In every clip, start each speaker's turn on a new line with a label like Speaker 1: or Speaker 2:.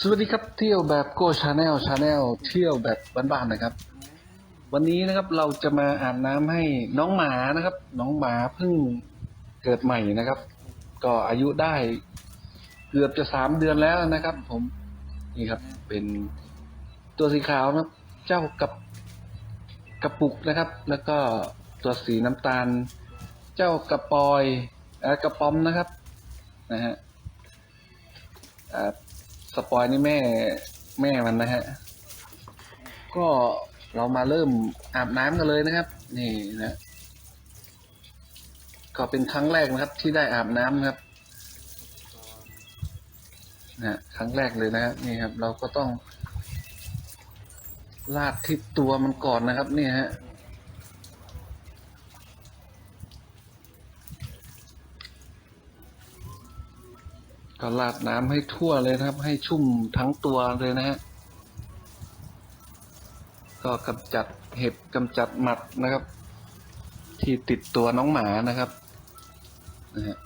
Speaker 1: สวัสดีครับเที่ยวแบบโก้ชาแนลชาแนลเที่ยวแบบบ้านๆนะครับ วันนี้นะครับเราจะมาอาบน้ำให้น้องหมานะครับ น้องหมาเพิ่งเกิดใหม่นะครับ ก็อายุได้เกือบจะสามเดือนแล้วนะครับ ผมนี่ครับ เป็นตัวสีขาวนะเจ้ากับกระปุกนะครับ แล้วก็ตัวสีน้ำตาล เจ้ากระปอยอกระป๋อมนะครับนะฮะอ่า สปอยนี่แม่แม่มันนะฮะ ก็เรามาเริ่มอาบน้ำกันเลยนะครับ นี่นะก็เป็นครั้งแรกนะครับ ที่ได้อาบน้ำครับนะครั้งแรกเลยนะครับนี่ครับ เราก็ต้องลาดที่ตัวมันก่อนนะครับ นี่ฮะ ก็ราดน้ำให้ทั่วเลยนะครับ ให้ชุ่มทั้งตัวเลยนะฮะก็กำจัดเห็บกำจัดหมัดนะครับ ที่ติดตัวน้องหมานะครับนะฮะ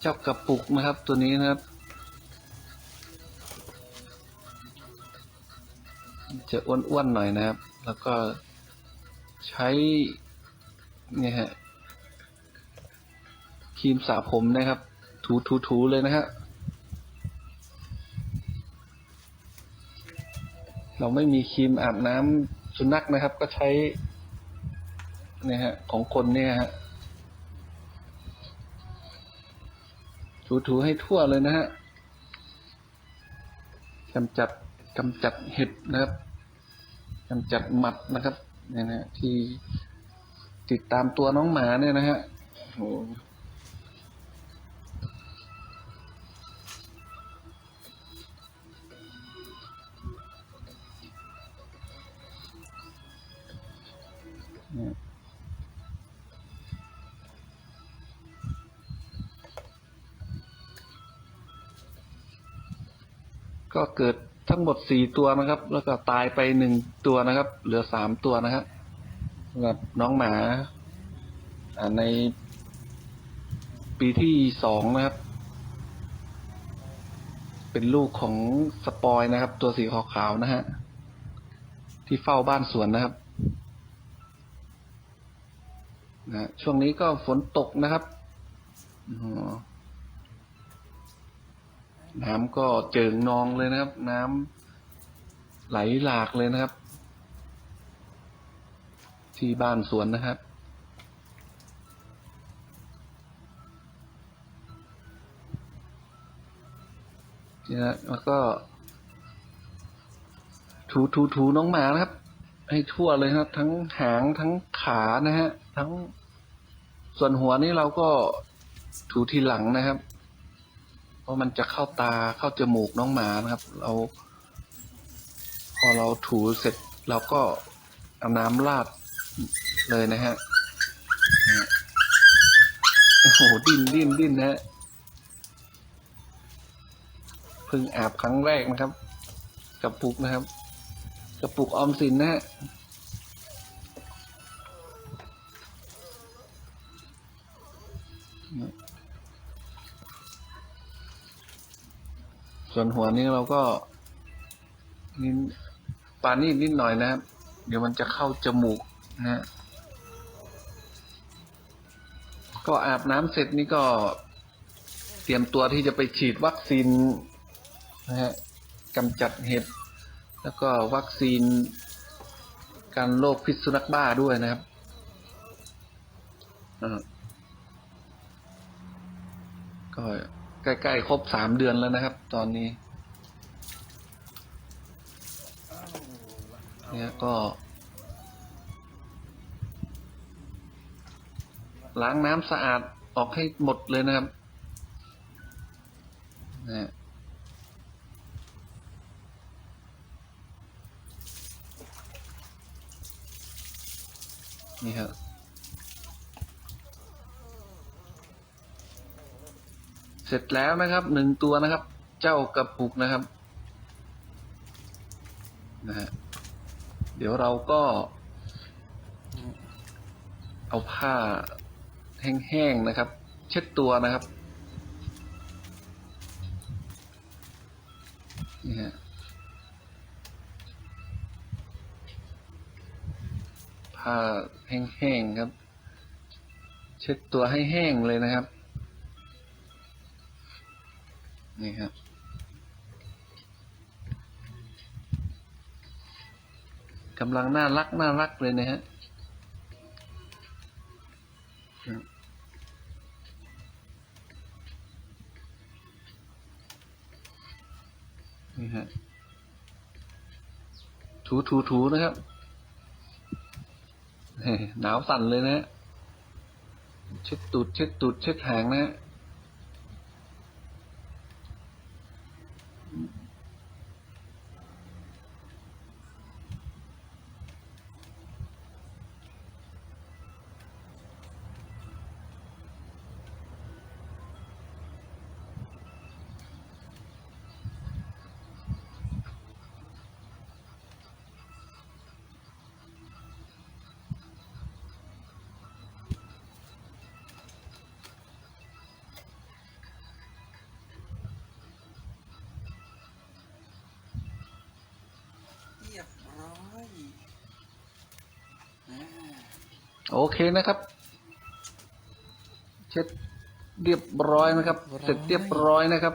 Speaker 1: เจ้ากระปุกนะครับตัวนี้นะครับ จะอ้วนๆหน่อยนะครับ แล้วก็ใช้เนี่ยฮะ ครีมสระผมนะครับ ถูถูถูเลยนะฮะเราไม่มีครีมอาบน้ำสุนัขนะครับ ก็ใช้เนี่ยฮะของคนเนี่ยฮะถูถูให้ทั่วเลยนะฮะกำจัดกำจัดเห็บนะครับกำจัดหมัดนะครับเนี่ยนะฮะที่ติดตามตัวน้องหมาเนี่ยนะฮะโอ้ ก็เกิดทั้งหมดสี่ตัวนะครับ แล้วก็ตายไปหนึ่งตัวนะครับ เหลือสามตัวนะครับสำหรับน้องหมาอ่าในปีที่สองนะครับ เป็นลูกของสปอยนะครับ ตัวสีขาวๆนะฮะที่เฝ้าบ้านสวนนะครับนะช่วงนี้ก็ฝนตกนะครับอ๋อ น้ำก็เจิ่งนองเลยนะครับ น้ำไหลหลากเลยนะครับ ที่บ้านสวนนะครับนี่นะแล้วก็ ถูถูถูน้องหมานะครับ ให้ทั่วเลยครับ ทั้งหางทั้งขานะฮะ ทั้งส่วนหัวนี่เราก็ถูทีหลังนะครับ เพราะมันจะเข้าตาเข้าจมูกน้องหมานะครับ เรา พอเราถูเสร็จเราก็เอาน้ำราดเลยนะฮะโอ้โหดิ้นดิ้นดิ้นนะฮะเพิ่งอาบครั้งแรกนะครับ กระปุกนะครับ กระปุกออมสินนะฮะ ส่วนหัวนี้เราก็นิดปานี่นิดหน่อยนะครับ เดี๋ยวมันจะเข้าจมูกนะฮะก็อาบน้ำเสร็จนี่ก็เตรียมตัวที่จะไปฉีดวัคซีนนะฮะกำจัดเห็บแล้วก็วัคซีนการโรคพิษสุนัขบ้าด้วยนะครับอ่าก็ ใกล้ๆครบสามเดือนแล้วนะครับ ตอนนี้ เนี่ยก็ ล้างน้ำสะอาดออกให้หมดเลยนะครับ แล้วนะครับหนึ่งตัวนะครับ เจ้ากระปุกนะครับนะฮะเดี๋ยวเราก็ เอาผ้าแห้งๆนะครับ เช็ดตัวนะครับนี่ฮะผ้าแห้งๆครับ เช็ดตัวให้แห้งเลยนะครับ นี่ครับกำลังน่ารักน่ารักเลยนะฮะนี่ฮะถูถูถูนะครับหนาวสั่นเลยนะฮะเช็ดตูดเช็ดตูดเช็ดหางนะฮะ โอเคนะครับ เช็ดเรียบร้อยนะครับ เสร็จเรียบร้อยนะครับ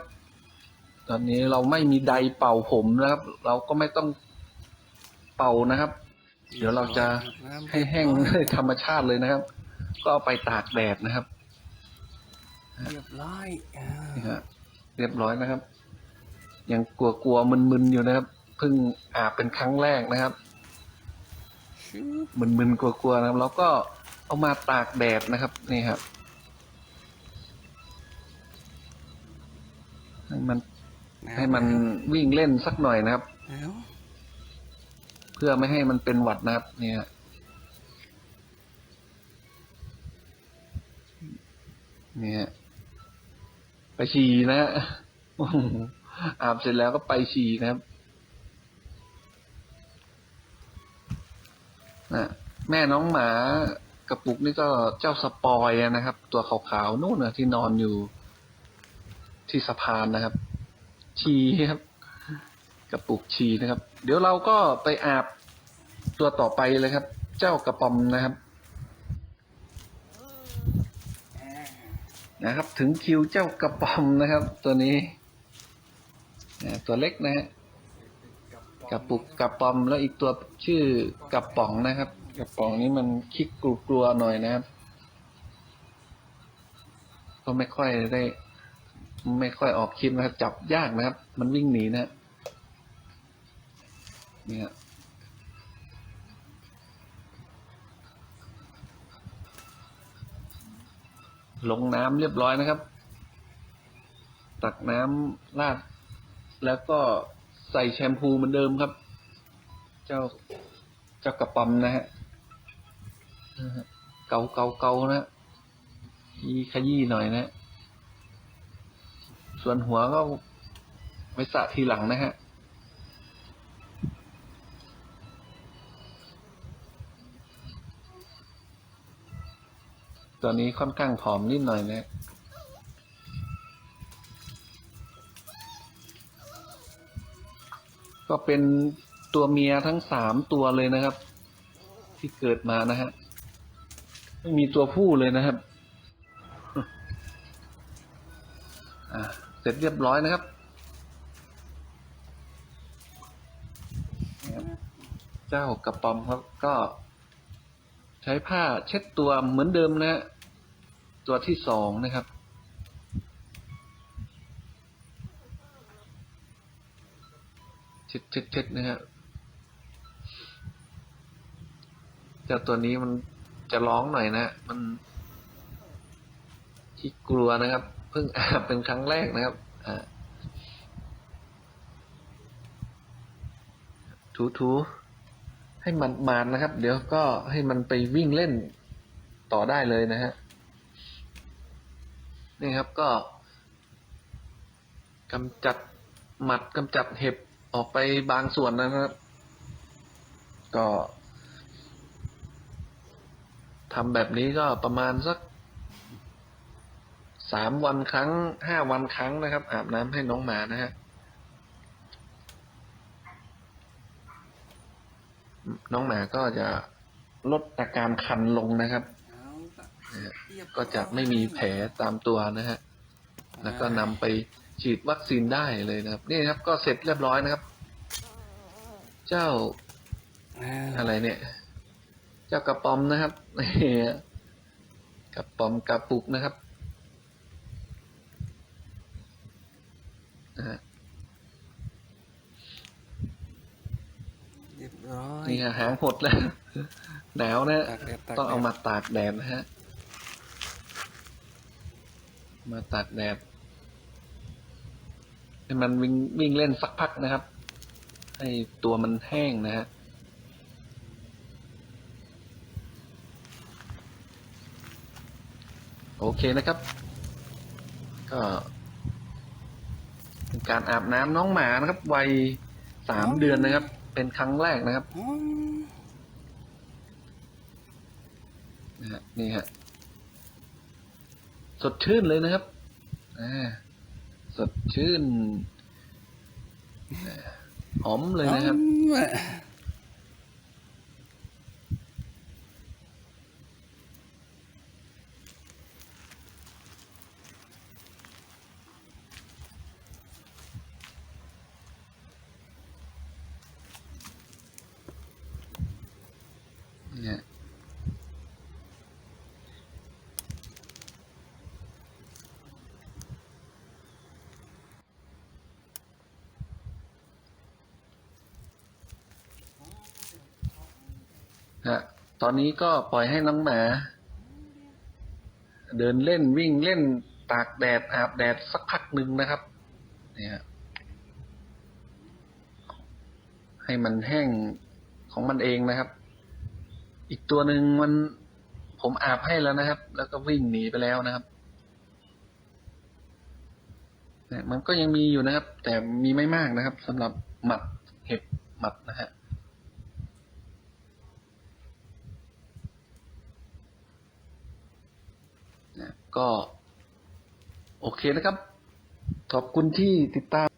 Speaker 1: ตอนนี้เราไม่มีใดเป่าผมนะครับ เราก็ไม่ต้องเป่านะครับ เดี๋ยวเราจะให้แห้งด้วยธรรมชาติเลยนะครับ ก็เอาไปตากแดดนะครับ
Speaker 2: เรียบร้อยอ่า
Speaker 1: นี่ฮะเรียบร้อยนะครับ ยังกลัวกลัวๆมึนๆอยู่นะครับเพิ่งอาบเป็นครั้งแรกนะครับ
Speaker 2: ชิว
Speaker 1: มึนๆกลัวๆนะครับ แล้วก็เอามาตากแดดนะครับ นี่ครับให้มัน
Speaker 2: หาว
Speaker 1: ให้มันวิ่งเล่นสักหน่อยนะครับ
Speaker 2: หนาว
Speaker 1: เพื่อไม่ให้มันเป็นหวัดนะครับ เนี่ยเนี่ยไปฉี่นะฮะโอ้โหอาบเสร็จแล้วก็ไปฉี่นะครับ นะแม่น้องหมากระปุกนี่ก็เจ้าสปอยนะครับ ตัวขาวๆนู่นนะที่นอนอยู่ที่สะพานนะครับ ชีครับ กระปุกชีนะครับ เดี๋ยวเราก็ไปอาบตัวต่อไปเลยครับ เจ้ากระป๋อมนะครับนะครับ ถึงคิวเจ้ากระป๋อมนะครับ ตัวนี้ตัวเล็กนะฮะ กระปุกกระป๋อมแล้วอีกตัวชื่อกระป๋องนะครับกระป๋องนี้มันคิกกลัวๆหน่อยนะครับ ก็ไม่ค่อยได้ ไม่ค่อยออกคลิปนะครับ จับยากนะครับ มันวิ่งหนีนะฮะนี่ฮะลงน้ำเรียบร้อยนะครับ ตักน้ำราดแล้วก็ ใส่แชมพูเหมือนเดิมครับ เจ้าเจ้ากระป๋อมนะฮะเกาเกาเกานะฮะยีขยี้หน่อยนะฮะส่วนหัวก็ไว้สระทีหลังนะฮะตอนนี้ค่อนข้างผอมนิดหน่อยนะ ก็เป็นตัวเมียทั้งสามตัวเลยนะครับ ที่เกิดมานะฮะไม่มีตัวผู้เลยนะครับเสร็จเรียบร้อยนะครับ เจ้ากระป๋อมครับก็ใช้ผ้าเช็ดตัวเหมือนเดิมนะฮะตัวที่สองนะครับ ช็ดช็ดช็ดนะฮะเจ้าตัวนี้มันจะร้องหน่อยนะมันที่กลัวนะครับ เพิ่งอาบเป็นครั้งแรกนะครับอ่าถูถูๆให้มันมานนะครับ เดี๋ยวก็ให้มันไปวิ่งเล่นต่อได้เลยนะฮะนี่ครับก็กำจัดหมัดกำจัดเห็บ ออกไปบางส่วนนะครับ ก็ทำแบบนี้ก็ประมาณสักสามวันครั้งห้าวันครั้งนะครับ อาบน้ำให้น้องหมานะฮะน้องหมาก็จะลดอาการคันลงนะครับ ก็จะไม่มีแผลตามตัวนะฮะ แล้วก็นำไป ฉีดวัคซีนได้เลยนะครับนี่ครับก็เสร็จเรียบร้อยนะครับ เจ้า
Speaker 2: อ่า
Speaker 1: อะไรเนี่ย เจ้ากระป๋อมนะครับนี่ฮะกระป๋อมกระปุกนะครับนะฮะ
Speaker 2: เรียบร้อย
Speaker 1: นี่ฮะหางหดแล้วหนาวนะ
Speaker 2: ตากแดดตากแดด
Speaker 1: ต้องเอามาตากแดดนะฮะมาตากแดด ให้มันวิ่งวิ่งเล่นสักพักนะครับ ให้ตัวมันแห้งนะฮะโอเคนะครับ ก็เป็นการอาบน้ำน้องหมานะครับ วัยสามเดือนนะครับ เป็นครั้งแรกนะครับนะฮะนี่ฮะสดชื่นเลยนะครับอ่า สดชื่นหอมเลยนะครับ ฮะตอนนี้ก็ปล่อยให้น้องหมา เดินเล่นวิ่งเล่นตากแดดอาบแดดสักพักหนึ่งนะครับ เนี่ยให้มันแห้งของมันเองนะครับ อีกตัวหนึ่งมันผมอาบให้แล้วนะครับ แล้วก็วิ่งหนีไปแล้วนะครับมันก็ยังมีอยู่นะครับ แต่มีไม่มากนะครับสำหรับหมัดเห็บหมัดนะฮะเนี่ย ก็ โอเคนะครับ ขอบคุณที่ติดตาม